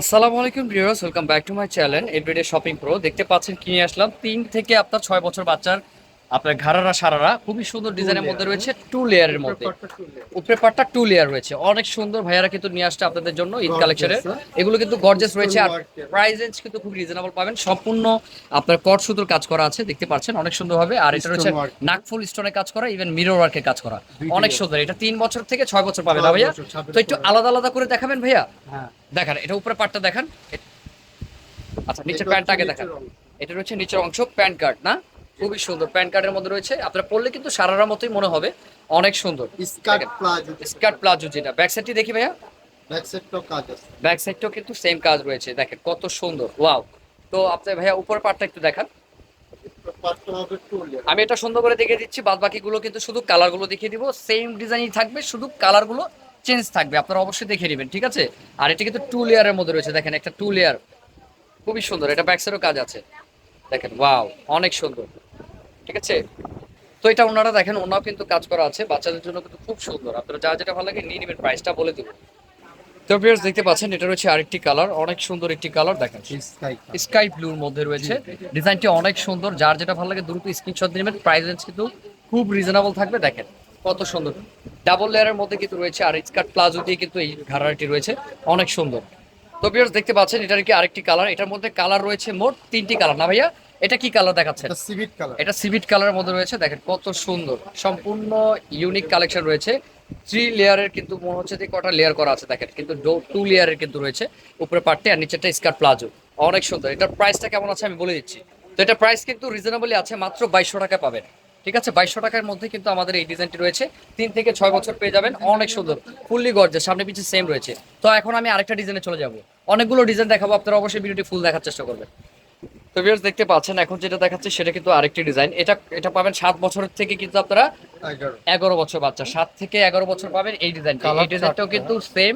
আসসালামু আলাইকুম viewers, welcome back to my channel, everyday shopping pro. দেখতে পাচ্ছেন কিনে আসলাম তিন থেকে আপনার ছয় বছর বাচ্চার আপনার ঘাড়ারা সারারা খুবই সুন্দর ডিজাইনের মধ্যে রয়েছে টু লেয়ারের মধ্যে। উপরে পাটটা টু লেয়ার রয়েছে। অনেক সুন্দর ভাইয়ারা কিন্তু নিয়ে আসছে আপনাদের জন্য ঈদ কালেকশনের এগুলো কিন্তু গর্জেস রয়েছে আর প্রাইস রেঞ্জ কিন্তু খুব রিজনেবল পাবেন। সম্পূর্ণ আপনার কট সুতোর কাজ করা আছে দেখতে পাচ্ছেন অনেক সুন্দর হবে। আর এটা রয়েছে নাকফুল স্টোনে কাজ করা ইভেন মিরর ওয়ার্কের কাজ করা। অনেক সুন্দর। এটা তিন বছর থেকে ছয় বছর পাবে না ভাইয়া? তো একটু আলাদা আলাদা করে দেখাবেন ভাইয়া? হ্যাঁ। দেখান এটা উপরে পাটটা দেখান। আচ্ছা নিচের প্যান্ট আগে দেখান। এটা রয়েছে নিচের অংশ প্যান্ট কার্ড না? খুবই সুন্দর। প্যান্ট কার্ডের মধ্যে রয়েছে। আপনারা পরলে কিন্তু সারারা মতোই মনে হবে। অনেক সুন্দর। Skirt palazzo. স্কার্ট প্লাজো যেটা। ব্যাক সাইডটি দেখি ভাইয়া। ব্যাক সাইডটাও কাজ আছে। ব্যাক সাইডটাও কিন্তু সেম কাজ রয়েছে। দেখেন কত সুন্দর। ওয়াও তো আপনি ভাইয়া উপরের পার্টটা একটু দেখান। আমি এটা সুন্দর করে দেখিয়ে দিচ্ছি। বাদ বাকিগুলো কিন্তু শুধু কালারগুলো দেখিয়ে দিব। সেম ডিজাইনই থাকবে শুধু কালারগুলো চেঞ্জ থাকবে। আপনারা অবশ্যই দেখে নেবেন ঠিক আছে? আর এটা কিন্তু টু লেয়ারের মধ্যে রয়েছে। দেখেন একটা টু লেয়ার খুবই সুন্দর। এটা ব্যাক ব্যাকসাইডও কাজ আছে। দেখেন ওয়াও অনেক সুন্দর। ঠিক আছে? তো এটা ওনারা দেখেন ওনাও কিন্তু কাজ করা আছে বাচ্চাদের জন্য কিন্তু খুব সুন্দর। আপনারা যা যেটা ভালো লাগে নিয়ে নেবেন প্রাইসটা বলে দেবো। তো ভিউয়ার্স দেখতে পাচ্ছেন এটা রয়েছে আরেকটি কালার অনেক সুন্দর একটি কালার দেখেন। স্কাই স্কাই ব্লুর মধ্যে রয়েছে। ডিজাইনটি অনেক সুন্দর যার যেটা ভালো লাগে দ্রুত স্ক্রিনশট নেবেন প্রাইস রেঞ্জ কিন্তু খুব রিজনেবল থাকবে দেখেন। কত সুন্দর। ডাবল লেয়ারের মধ্যে কিন্তু রয়েছে আর স্কার্ট প্লাজো দিয়ে কিন্তু এই ঘাড়াটি রয়েছে অনেক সুন্দর। তো ভিউয়ার্স দেখতে পাচ্ছেন এটার কি আরেকটি কালার এটার মধ্যে কালার রয়েছে মোট তিনটি কালার না ভাইয়া? এটা কি কালার দেখাচ্ছে এটা সিভিট কালার এটা সিভিট কালারের মধ্যে রয়েছে দেখেন কত সুন্দর। সম্পূর্ণ ইউনিক কালেকশন রয়েছে। থ্রি লেয়ারের কিন্তু মনে হচ্ছে যে কটা লেয়ার করা আছে দেখেন। কিন্তু টু লেয়ারের কিন্তু রয়েছে। উপরে পার্টে আর নিচেরটা স্কার্ট প্লাজো অনেক সুন্দর। এটার প্রাইসটা কেমন আছে আমি বলে দিচ্ছি। তো এটা প্রাইস কিন্তু রিজনেবলি আছে মাত্র বাইশশো টাকা পাবেন। ঠিক আছে? বাইশশো টাকার মধ্যে কিন্তু আমাদের এই ডিজাইনটি রয়েছে। তিন থেকে ছয় বছর পেয়ে যাবেন। অনেক সুন্দর। ফুললি গর্জে সামনে পিছিয়ে সেম রয়েছে। তো এখন আমি আরেকটা ডিজাইনে চলে যাব। অনেকগুলো ডিজাইন দেখাবো। আপনারা অবশ্যই ভিডিওটি ফুল দেখার চেষ্টা করবেন। তো ভিউয়ার্স দেখতে পাচ্ছেন এখন যেটা দেখাচ্ছে সেটা কিন্তু আরেকটি ডিজাইন এটা এটা পাবেন সাত বছরের থেকে কিন্তু আপনারা এগারো। বছর বাচ্চা সাত থেকে এগারো বছর পাবেন এই ডিজাইনটা Colour এই ডিজাইনটাও কিন্তু সেম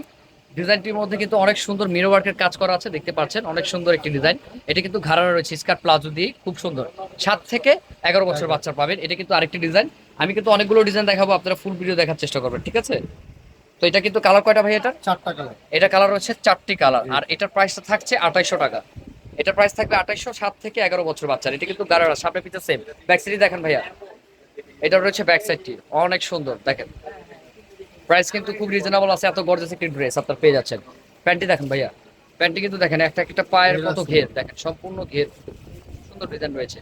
ডিজাইনটির মধ্যে কিন্তু অনেক সুন্দর মিরো ওয়ার্কের কাজ করা আছে দেখতে পাচ্ছেন অনেক সুন্দর একটি ডিজাইন এটা কিন্তু ঘাড়া রয়েছে স্কার্ট প্লাজো দিয়ে খুব সুন্দর। সাত থেকে এগারো বছর বাচ্চা পাবেন এটা কিন্তু আরেকটি ডিজাইন আমি কিন্তু অনেকগুলো ডিজাইন দেখাবো আপনারা ফুল ভিডিও দেখার চেষ্টা করবেন ঠিক আছে? তো এটা কিন্তু কালার কয়টা ভাই এটা? চারটা কালার এটা কালার হচ্ছে চারটি কালার আর এটার প্রাইসটা থাকছে আঠাইশো টাকা। এটার প্রাইস থাকবে আঠাইশো সাত থেকে এগারো বছর বাচ্চার। এটা কিন্তু গাড়ারা সামনে পিছে সেম ব্যাক সাইডই দেখেন ভাইয়া। এটা রয়েছে ব্যাক সাইডটি অনেক সুন্দর দেখেন। প্রাইস কিন্তু খুব রিজনেবল আছে এত গর্জাস একটি ড্রেস আপনার পেয়ে যাচ্ছেন। প্যান্টটি দেখেন ভাইয়া। প্যান্টটি কিন্তু দেখেন একটা একটা পায়ের কত ঘের দেখেন সম্পূর্ণ ঘের। সুন্দর ডিজাইন রয়েছে।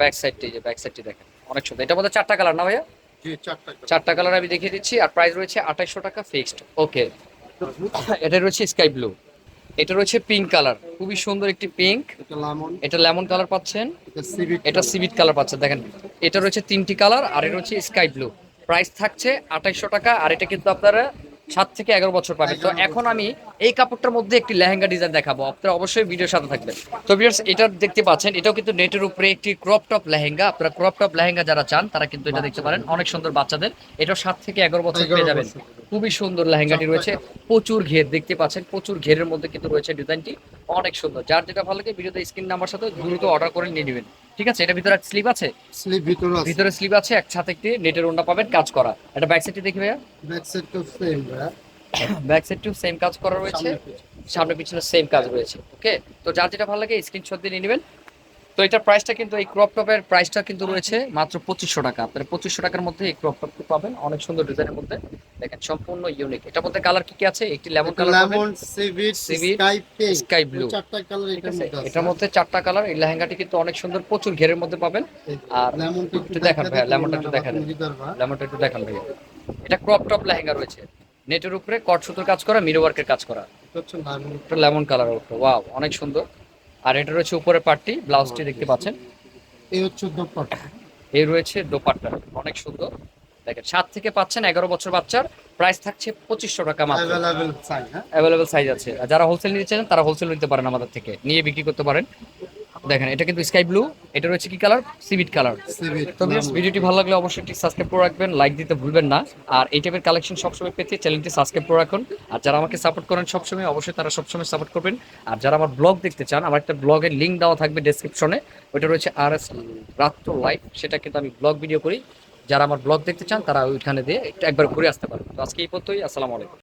ব্যাক সাইডটি যে ব্যাক সাইডটি দেখেন অনেক সুন্দর। এটা মধ্যে চারটা কালার না ভাইয়া? জি চারটা চারটা কালার আমি দেখিয়ে দিচ্ছি আর প্রাইস রয়েছে আঠাইশশো টাকা ফিক্সড ওকে এটা রয়েছে স্কাই ব্লু এটা রয়েছে পিঙ্ক কালার খুবই সুন্দর একটি পিঙ্ক এটা লেমন কালার পাচ্ছেন? এটা সিভিট কালার পাচ্ছেন দেখেন। এটা রয়েছে তিনটি কালার আর এটা হচ্ছে স্কাই ব্লু প্রাইস থাকছে আঠাইশশো টাকা আর এটা কিন্তু আপনারা সাত থেকে এগারো বছর পাবেন তো এখন আমি এই কাপড়টার মধ্যে একটি লেহেঙ্গা ডিজাইন দেখাবো। আপনারা অবশ্যই ভিডিওর সাথে থাকবেন। তো ভিডিওস এটা দেখতে পাচ্ছেন এটাও কিন্তু নেটের উপরে একটি ক্রপ টপ লেহেঙ্গা। আপনারা ক্রপ টপ লেহেঙ্গা যারা চান তারা কিন্তু এটা দেখতে পারেন। অনেক সুন্দর বাচ্চাদের। এটাও সাত থেকে এগারো বছর পেয়ে 11 যাবেন খুবই সুন্দর লেহেঙ্গাটি রয়েছে। প্রচুর ঘের দেখতে পাচ্ছেন প্রচুর ঘেরের মধ্যে কিন্তু রয়েছে ডিজাইনটি অনেক সুন্দর। যার যেটা ভালো লাগে ভিডিওতে স্ক্রিন নাম্বার সাথে দ্রুত অর্ডার করে নিয়ে নেবেন। ঠিক আছে? এটা ভিতরে স্লিপ আছে? স্লিপ ভিতরে আছে। ভিতরে স্লিপ আছে এক একসাথে একটি নেটের ওন্ডা পাবেন কাজ করা। এটা ব্যাক সাইডটি দেখি ভাইয়া। ব্যাক সাইডটাও সেম ভাইয়া। ব্যাক সাইডটিও সেম কাজ করা রয়েছে। সামনে পিছনে। সামনে পিছনে সেম কাজ রয়েছে। ওকে তো যার যেটা ভালো লাগে স্ক্রিনশট দিয়ে নিয়ে নেবেন। তো এটার প্রাইসটা কিন্তু এই ক্রপ টপের প্রাইসটা কিন্তু রয়েছে মাত্র পঁচিশশো টাকা। আপনারা পঁচিশশো টাকার মধ্যে এই ক্রপ টপটি পাবেন অনেক সুন্দর ডিজাইনের মধ্যে। দেখেন সম্পূর্ণ ইউনিক এটার মধ্যে কালার কি কি আছে? একটি লেমন কালার লেমন সিভিট স্কাই ব্লু চারটা কালার এটার মধ্যে আছে। এটার মধ্যে চারটা কালার এই লেহেঙ্গাটি কিন্তু অনেক সুন্দর প্রচুর ঘেরের মধ্যে পাবেন। আর লেমনটা একটু দেখান ভাইয়া, লেমনটা একটু দেখান। লেমনটা একটু দেখান ভাইয়া। এটা ক্রপ টপ লেহেঙ্গা রয়েছে। নেটের উপরে কট সুতোর কাজ করা মিরো ওয়ার্কের কাজ করা। এটা লেমন কালার ওয়াও অনেক সুন্দর। আর এটা রয়েছে উপরের পার্টটি ব্লাউজটি দেখতে পাচ্ছেন। এই হচ্ছে দোপাট্টা। এই রয়েছে দোপাট্টা অনেক সুন্দর। দেখেন সাত থেকে পাচ্ছেন এগারো বছর বাচ্চার। প্রাইস থাকছে পঁচিশশো টাকা মাত্র। অ্যাভেলেবেল সাইজ হ্যাঁ? অ্যাভেলেবল সাইজ আছে। আর যারা হোলসেল নিতে চান তারা হোলসেল নিতে পারেন আমাদের থেকে। নিয়ে বিক্রি করতে পারেন। দেখেন এটা কিন্তু স্কাই ব্লু এটা রয়েছে কি কালার সিভিট কালার তো ভিডিওটি ভালো লাগলে অবশ্যই একটি সাবস্ক্রাইব করে রাখবেন লাইক দিতে ভুলবেন না। আর এই টাইপের কালেকশন সবসময় পেতে চ্যানেলটি সাবস্ক্রাইব করে রাখুন। আর যারা আমাকে সাপোর্ট করেন সবসময় অবশ্যই তারা সবসময় সাপোর্ট করবেন। আর যারা আমার ব্লগ দেখতে চান আমার একটা ব্লগের লিঙ্ক দেওয়া থাকবে ডেসক্রিপশনে ওইটা রয়েছে আর এস রাত্র লাইভ সেটা কিন্তু আমি ব্লগ ভিডিও করি। যারা আমার ব্লগ দেখতে চান তারা ওইখানে দিয়ে একটু একবার ঘুরে আসতে পারেন। তো আজকে এই পর্যন্তই আসসালামু আলাইকুম।